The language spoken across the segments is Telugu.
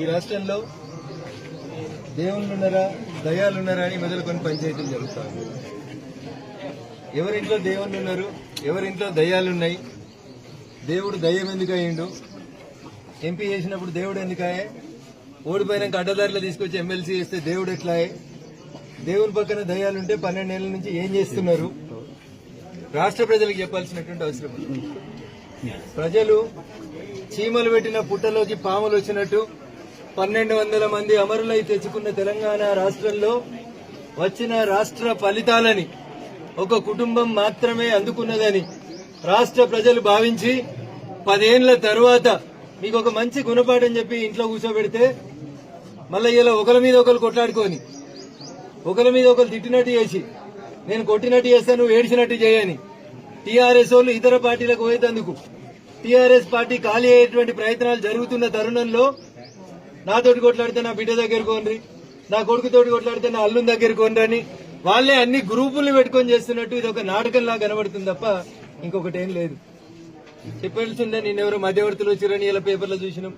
ఈ రాష్ట్రంలో దేవుళ్ళు ఉన్నారా దయాలు ఉన్నారా అని మొదలుకొని పంచాయతీలు జరుగుతాయి. ఎవరింట్లో దేవుళ్ళు ఉన్నారు ఎవరింట్లో దయాలున్నాయి దేవుడు దయ్యం ఎందుకు అయ్యిండు ఎంపీ చేసినప్పుడు దేవుడు ఎందుకాయే ఓడిపోయినాక అడ్డదారిలో తీసుకొచ్చి ఎమ్మెల్సీ చేస్తే దేవుడు ఎట్లాయే దేవుని పక్కన దయాలుంటే పన్నెండేళ్ళ నుంచి ఏం చేస్తున్నారు? రాష్ట్ర ప్రజలకు చెప్పాల్సినటువంటి అవసరం ప్రజలు చీమలు పెట్టిన పుట్టలోకి పాములు వచ్చినట్టు పన్నెండు వందల మంది అమరులై తెచ్చుకున్న తెలంగాణ రాష్ట్రంలో వచ్చిన రాష్ట్ర ఫలితాలని ఒక కుటుంబం మాత్రమే అందుకున్నదని రాష్ట్ర ప్రజలు భావించి పదేళ్ళ తర్వాత మీకు ఒక మంచి గుణపాఠం చెప్పి ఇంట్లో కూర్చోబెడితే మళ్ళీ ఇలా ఒకరి మీద ఒకరు కొట్లాడుకొని ఒకరి మీద ఒకరు తిట్టినట్టు చేసి నేను కొట్టినట్టు చేస్తాను నువ్వు ఏడ్చినట్టు చేయని టీఆర్ఎస్ వాళ్ళు ఇతర పార్టీలకు పోయేందుకు టీఆర్ఎస్ పార్టీ ఖాళీ అయ్యేటువంటి ప్రయత్నాలు జరుగుతున్న తరుణంలో నాతోటి కొట్లాడితే నా బిడ్డ దగ్గర కోనరి నా కొడుకుతోటి కొట్లాడితే నా అల్లుని దగ్గర కోనరి అని వాళ్ళే అన్ని గ్రూపుల్ని పెట్టుకొని చేస్తున్నట్టు ఇది ఒక నాటకంలా కనబడుతుంది తప్ప ఇంకొకటి ఏం లేదు. చెప్పాల్సిందే నేనెవరో మధ్యవర్తులు వచ్చిరని ఇలా పేపర్లో చూసినాం.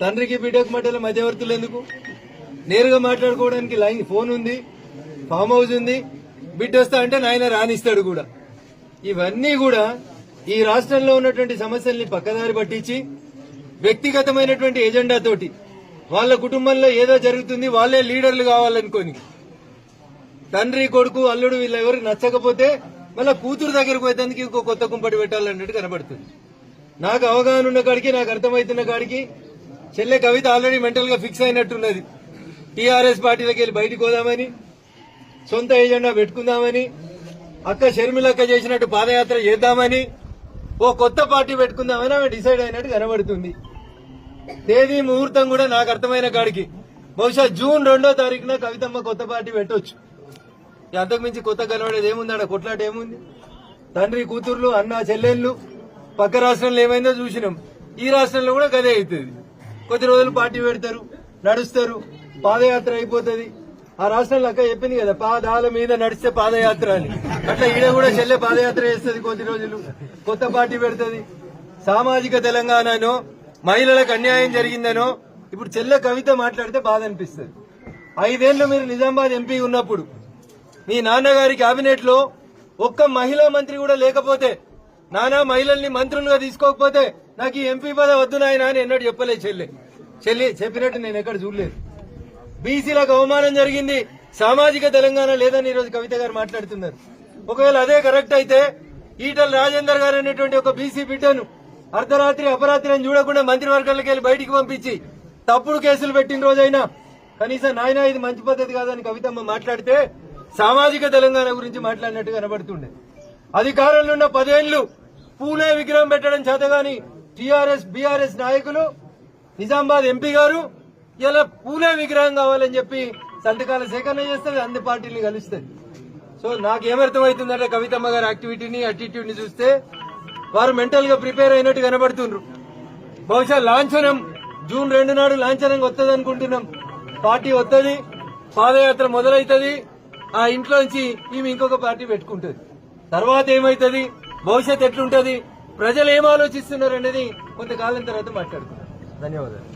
తండ్రికి బిడ్డకు మధ్యలో మధ్యవర్తులు ఎందుకు? నేరుగా మాట్లాడుకోవడానికి లైన్ ఫోన్ ఉంది ఫామ్ హౌస్ ఉంది బిడ్డ వస్తా అంటే నాయన రానిస్తాడు కూడా. ఇవన్నీ కూడా ఈ రాష్ట్రంలో ఉన్నటువంటి సమస్యల్ని పక్కదారి పట్టించి వ్యక్తిగతమైనటువంటి ఎజెండా తోటి వాళ్ళ కుటుంబంలో ఏదో జరుగుతుంది వాళ్ళే లీడర్లు కావాలనుకోని. తండ్రి కొడుకు అల్లుడు వీళ్ళు నచ్చకపోతే మళ్ళీ కూతురు దగ్గరకు పోయేందుకు ఇంకో కొత్త కుంపటి పెట్టాలన్నట్టు కనబడుతుంది. నాకు అవగాహన ఉన్న కాడికి నాకు అర్థమవుతున్న కాడికి చెల్లె కవిత ఆల్రెడీ మెంటల్గా ఫిక్స్ అయినట్టున్నది. టీఆర్ఎస్ పార్టీలోకి వెళ్ళి బయటకు పోదామని సొంత ఏజెండా పెట్టుకుందామని అక్క షర్మిలక్క చేసినట్టు పాదయాత్ర చేద్దామని ఓ కొత్త పార్టీ పెట్టుకుందామని ఆమె డిసైడ్ అయినట్టు కనబడుతుంది. తేదీ ముహూర్తం కూడా నాకు అర్థమైన కాడికి. బహుశా జూన్ రెండో తారీఖున కవితమ్మ కొత్త పార్టీ పెట్టొచ్చు. అంతకు మించి కొత్త కలవడేది ఏముంది అక్కడ కొట్లాట ఏముంది? తండ్రి కూతుర్లు అన్న చెల్లెళ్ళు పక్క రాష్ట్రంలో ఏమైందో చూసినాం. ఈ రాష్ట్రంలో కూడా గదే అవుతుంది. కొద్ది రోజులు పార్టీ పెడతారు నడుస్తారు పాదయాత్ర అయిపోతుంది. ఆ రాష్ట్రంలో అక్క చెప్పింది కదా పాదాల మీద నడిస్తే పాదయాత్ర అని. అట్లా ఈడ కూడా చెల్లె పాదయాత్ర చేస్తుంది కొద్ది రోజులు. కొత్త పార్టీ పెడుతుంది. సామాజిక తెలంగాణను మహిళలకు అన్యాయం జరిగిందనో ఇప్పుడు చెల్ల కవిత మాట్లాడితే బాధ అనిపిస్తుంది. ఐదేళ్ళు మీరు నిజామాబాద్ ఎంపీ ఉన్నప్పుడు మీ నాన్నగారి కేబినెట్లో ఒక్క మహిళా మంత్రి కూడా లేకపోతే నానా మహిళల్ని మంత్రులుగా తీసుకోకపోతే నాకు ఈ ఎంపీ పద వద్దు నాయనా అని ఎన్నడూ చెప్పలేదు చెల్లి. చెల్లి చెప్పినట్టు నేను ఎక్కడ చూడలేదు. బీసీలకు అవమానం జరిగింది సామాజిక తెలంగాణ లేదని ఈరోజు కవిత గారు మాట్లాడుతున్నారు. ఒకవేళ అదే కరెక్ట్ అయితే ఈటల రాజేందర్ గారు అనేటువంటి ఒక బీసీ బిడ్డను అర్ధరాత్రి అపరాత్రి అని చూడకుండా మంత్రివర్గాలకు వెళ్ళి బయటికి పంపించి తప్పుడు కేసులు పెట్టిన రోజైనా కనీసం నాయన ఇది మంచి పద్ధతి కాదని కవితమ్మ మాట్లాడితే సామాజిక తెలంగాణ గురించి మాట్లాడినట్టు కనబడుతుండే. అధికారంలో ఉన్న పదేళ్ళు పూణే విగ్రహం పెట్టడం చేతగాని టీఆర్ఎస్ బీఆర్ఎస్ నాయకులు నిజామాబాద్ ఎంపీ గారు ఇలా పూణే విగ్రహం కావాలని చెప్పి సంతకాల సేకరణ చేస్తుంది అన్ని పార్టీని కలుస్తుంది. సో నాకేమర్థమవుతుందంటే కవితమ్మ గారి యాక్టివిటీని అటిట్యూడ్ని చూస్తే వారు మెంటల్గా ప్రిపేర్ అయినట్టు కనబడుతుండ్రు. బహుశా లాంఛనం. జూన్ రెండు నాడు లాంఛనంగా వస్తుంది అనుకుంటున్నాం పార్టీ వస్తుంది పాదయాత్ర మొదలవుతుంది ఆ ఇంట్లోంచి ఈమె ఇంకొక పార్టీ పెట్టుకుంటుంది. తర్వాత ఏమైతుంది? భవిష్యత్ ఎట్లుంటది? ప్రజలు ఏం ఆలోచిస్తున్నారు అనేది కొంతకాలం తర్వాత మాట్లాడుకుంటాం ధన్యవాదాలు.